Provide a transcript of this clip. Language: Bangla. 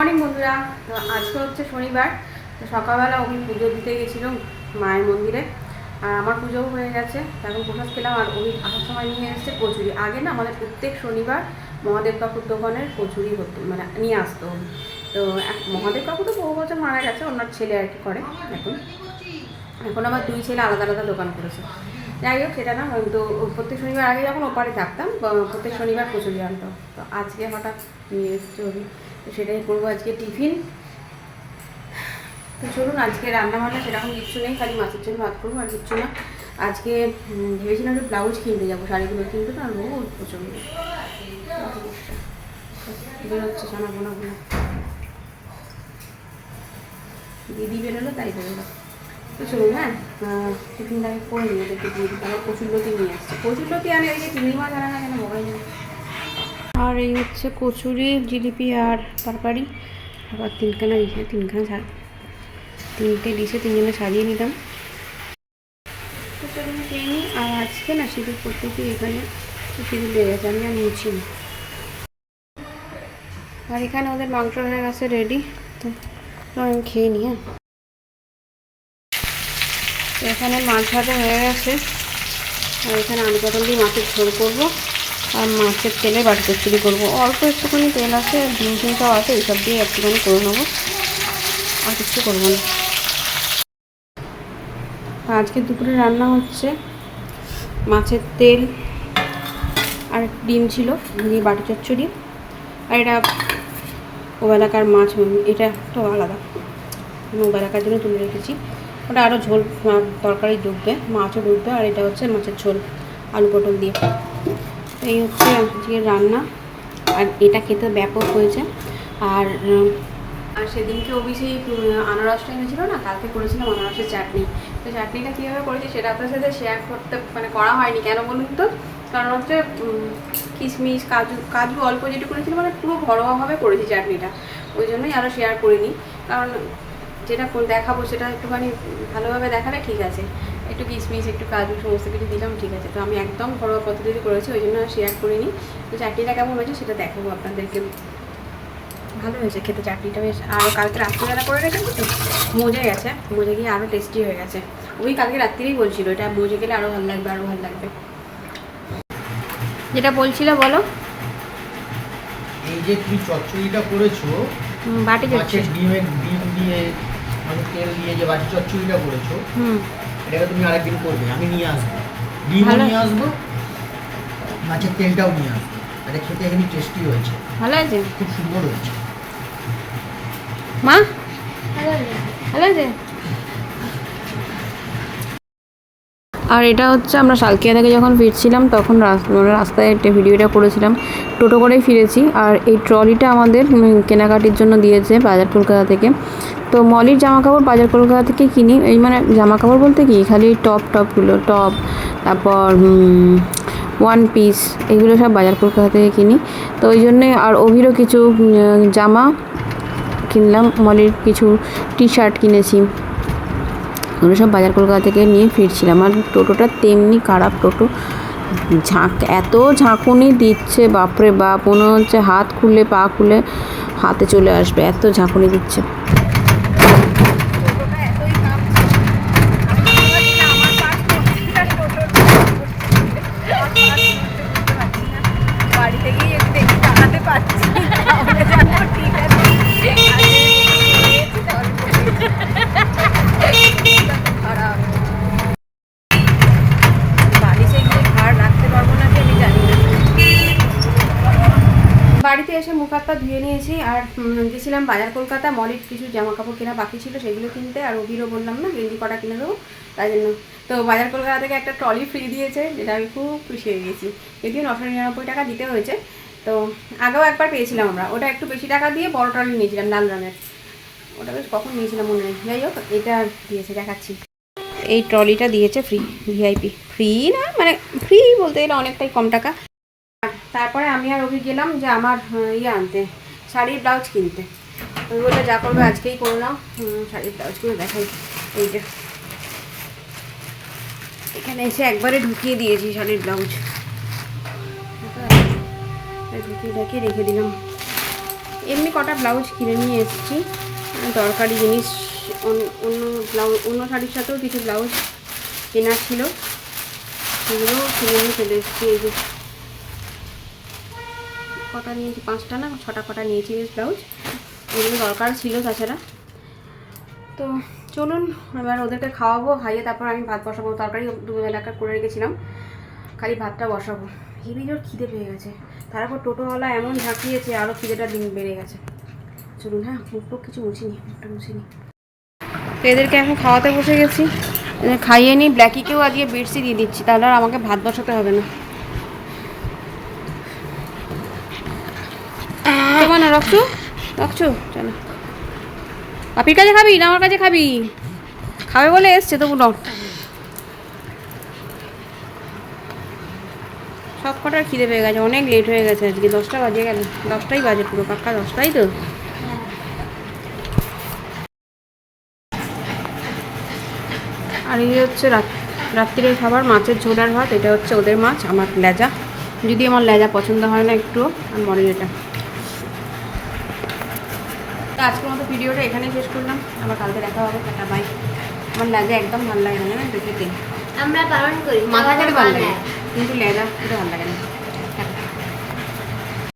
মর্নিং বন্ধুরা। আজকে হচ্ছে শনিবার। তো সকালবেলা ওকে পুজো দিতে গেছিল মায়ের মন্দিরে। আর আমার পুজোও হয়ে গেছে। এখন প্রসাদ খেলাম। আর ওই আসার সময় নিয়ে এসেছে কচুরি। আগে না আমাদের প্রত্যেক শনিবার মহাদেব কাকুর দোকানের কচুরি হতো মানে নিয়ে আসতো। তো মহাদেব কাকু তো বহু বছর মারা গেছে, ওনার ছেলে আর কি করে এখন। এখন আবার দুই ছেলে আলাদা আলাদা দোকান করেছে। যাই হোক, সেটা না, তো প্রত্যেক শনিবার আগে যখন ওপারে থাকতাম প্রত্যেক শনিবার কচুরি আনতো। তো আজকে হঠাৎ নিয়ে এসছে তো সেটাই করব আজকে টিফিন। তো চলুন, আজকে রান্না বান্না সেরকম কিচ্ছু নেই, খালি মাছের জন্য ভাত করব আর কিচ্ছু না। আজকে ভেবেছিলাম যে ব্লাউজ কিনতে যাব, শাড়িগুলো কিনতে তো, আর রোদ প্রচণ্ড। বেরোচ্ছে সোনা বোনা বোনা দিদি বেরোলো, তাই বেরোলো। তো চলুন হ্যাঁ টিফিনটা আমি করে নিই, ওদেরকে দিই। তারপর কচুরলতি নিয়ে আসছে। কচুরলতি আনে, ওই যে চিংড়ি মাছ আনা না কেন, মোবাইল আর এই হচ্ছে কচুরি, জিলিপি আর তরকারি। আবার তিনখানা দিয়েছে, তিনখানা সা তিনটে ডিশে তিনজনে সাজিয়ে নিই। আর আজকে না সিঁদুর গিয়ে এখানে সিঁদুর লেগে গেছে, আমি আর নিচ্ছি আর এখানে ওদের মাংস হয়ে গেছে রেডি তো আমি খেয়ে নিই হ্যাঁ। এখানে মাছ ভাজা হয়ে গেছে। আর এখানে আলু পটল দিয়ে মাছের ঝোল করব। আর মাছের তেলে বাটি চচ্চড়ি করব। অল্প একটুখানি তেল আছে, ডিম টিম সব আছে, এইসব দিয়ে একটুখানি করে নেব। আর কিছু করব না। আজকে দুপুরে রান্না হচ্ছে মাছের তেল আর ডিম ছিল, দিয়ে বাটি চচ্চড়ি। আর এটা ওবেলাকার মাছ এটা তো আলাদা। ওবেলাকার জন্য তুলে রেখেছি। ওটা আরও ঝোল তরকারি ডুববে মাছও ডুববে আর এটা হচ্ছে মাছের ঝোল, আলু পটল দিয়ে। এই হচ্ছে আজকে রান্না। আর এটা খেতে ব্যাপক হয়েছে। আর আর সেদিনকে সেই আনারসটা এনেছিল না, কালকে করেছিলাম আনারসের চাটনি। তো চাটনিটা কীভাবে করেছি সেটা আপনার সাথে শেয়ার করতে মানে করা হয়নি। কেন বলুন তো? কারণ হচ্ছে কিশমিশ, কাজু কাজু অল্প যেটুকু করেছিল মানে পুরো ঘরোয়াভাবে করেছি চাটনিটা। ওই জন্যই আরও শেয়ার করিনি। কারণ যেটা দেখাবো সেটা একটুখানি ভালোভাবে দেখালে ঠিক আছে। একটু কিশমিশ একটু কাজু সমস্ত কিছু দিলাম ঠিক আছে। তো আমি একদম ঘরোয়া পদ্ধতিতে করেছি ওই জন্য শেয়ার করিনি। তো চাটনিটা কেমন হয়েছে সেটা দেখাবো আপনাদেরকে। ভালো হয়েছে খেতে চাটনিটা বেশ। আর কালকে রাত্রিবেলা করে রেখেছি তো? মজে গেছে। মজে গিয়ে আরও টেস্টি হয়ে গেছে। ওই কালকে রাত্রিরেই বলছিল এটা মজে গেলে আরও ভালো লাগবে আরও ভালো লাগবে। যেটা বলছিল বলো। এই যে তুমি চচ্চড়িটা করেছ বাটি মাছের ডিমের ডিম দিয়ে মানে তেল দিয়ে যে বাটি চচ্চড়িটা করেছ হুম। এটাকে তুমি আরেকদিন করবে আমি নিয়ে আসব। ডিমও নিয়ে আসব মাছের তেলটাও নিয়ে আসব। এটা খেতে এখানে টেস্টি হয়েছে। ভালো আছে? খুব সুন্দর হয়েছে। মা? ভালো আছে? আর এটা হচ্ছে আমরা শালকিয়া থেকে যখন ফিরছিলাম, তখন মানে রাস্তায় একটা ভিডিওটা করেছিলাম। টোটো করেই ফিরেছি আর এই ট্রলিটা আমাদের কেনাকাটির জন্য দিয়েছে বাজার কলকাতা থেকে। তো মলির জামা কাপড় বাজার কলকাতা থেকে কিনি, এই মানে জামা কাপড় বলতে কি? খালি টপ, টপগুলো, টপ, তারপর ওয়ান পিস এগুলো সব বাজার কলকাতা থেকে কিনি। তো ওই জন্যে আর অভিরও কিছু জামা কিনলাম, মলের কিছু টি শার্ট কিনেছি। ওগুলো সব বাজার কলকাতা থেকে নিয়ে ফিরছিলাম। আর টোটোটা তেমনি খারাপ টোটো। ঝাঁক, এত ঝাঁকুনি দিচ্ছে, বাপরে বাপ, মনে হচ্ছে হাত খুলে, পা খুলে হাতে চলে আসবে, এত ঝাঁকুনি দিচ্ছে বাড়িতে গিয়ে একটু দেখি জানাতে পারছি তাহলে জানব ঠিক আছে খারাপ বাড়িতে গিয়ে ভার রাখতে পারব না কি আমি জানি না বাড়িতে এসে মুখ হাত পা ধুয়ে নিয়েছি আর গেছিলাম বাজার কলকাতা, মলের কিছু জামা কাপড় কেনা বাকি ছিল, সেগুলো কিনতে, আর অভিরও বললাম, না গেঞ্জি কটা কিনে দেবো? তাই জন্য। তো বাজার কলকাতা থেকে একটা ট্রলি ফ্রি দিয়েছে, যেটা আমি খুব খুশি হয়ে গেছি। যদিও নশো নিরানব্বই টাকা দিতে হয়েছে। তো আগেও একবার পেয়েছিলাম আমরা। ওটা একটু বেশি টাকা দিয়ে বড় ট্রলি নিয়েছিলাম, লাল রঙের। ওটা বেশ কখন নিয়েছিলাম মনে নেই। যাই হোক, এটা দিয়েছে, দেখাচ্ছি। এই ট্রলিটা দিয়েছে ফ্রি, ভিআইপি। ফ্রি না? মানে ফ্রি বলতে গেলে অনেকটাই কম টাকা। তারপরে আমি আর অভি গেলাম যে আমার ইয়ে আনতে। শাড়ির ব্লাউজ কিনতে। ওই বলে যা করবে আজকেই করে নাও। শাড়ির ব্লাউজগুলো দেখাই। এইটা এখানে এসে একবারে ঢুকিয়ে দিয়েছি শাড়ির ব্লাউজ। ঢুকিয়ে ঢাকিয়ে রেখে দিলাম। এমনি কটা ব্লাউজ কিনে নিয়ে এসেছি। দরকারি জিনিস, অন- অন্য ব্লাউজ অন্য শাড়ির সাথেও কিছু ব্লাউজ কেনা ছিল। সেগুলো কিনে নিয়ে চলে এসেছি এই যে। কটা নিয়েছি? পাঁচটা না? ছটা কটা নিয়েছি বেশ ব্লাউজ। এগুলো দরকার ছিল তাছাড়া। তো চলুন, এবার ওদেরকে খাওয়াবো, খাইয়ে তারপর আমি ভাত বসাবো। তরকারি দুবেলাকার করে রেখেছিলাম। খালি ভাতটা বসাবো। হেবি জোর খিদে পেয়ে গেছে। তারপর টোটোওয়ালা এমন ঝাঁকিয়েছে আরও খিদেটা দিন বেড়ে গেছে। চলুন হ্যাঁ মুখ টুক কিছু মুছিনি মুখটা মুছিনি তো এদেরকে এখন খাওয়াতে বসে গেছি। খাইয়ে নিই ব্ল্যাকিকেও আজকে বেডসি দিয়ে দিচ্ছি। তাহলে আর আমাকে ভাত বসাতে হবে না। তোমার না রাখছো রাখছো চলো। পাপির কাছে খাবি না আমার কাছে খাবি? খাবে বলে এসছে, তবু নট সব কটার খিদে পেয়ে গেছে, অনেক লেট হয়ে গেছে আজকে, দশটা বাজে গেল। দশটাই বাজে পুরো, পাক্কা দশটাই তো? আর এই হচ্ছে রাত রাত্রিরের খাবার, মাছের ঝোল আর ভাত, এটা হচ্ছে ওদের মাছ, আমার লেজা। যদি আমার লেজা পছন্দ হয় না একটু আর মরে এটা তো আজকের মতো ভিডিওটা এখানেই শেষ করলাম। আবার কালকে দেখা হবে। টাটা বাই আমার লেজা একদম ভালো লাগে না জানেন? দেখতে আমরা পালন করি। মাথা তাও ভালো লাগে কিন্তু লেজা ভালো লাগে না।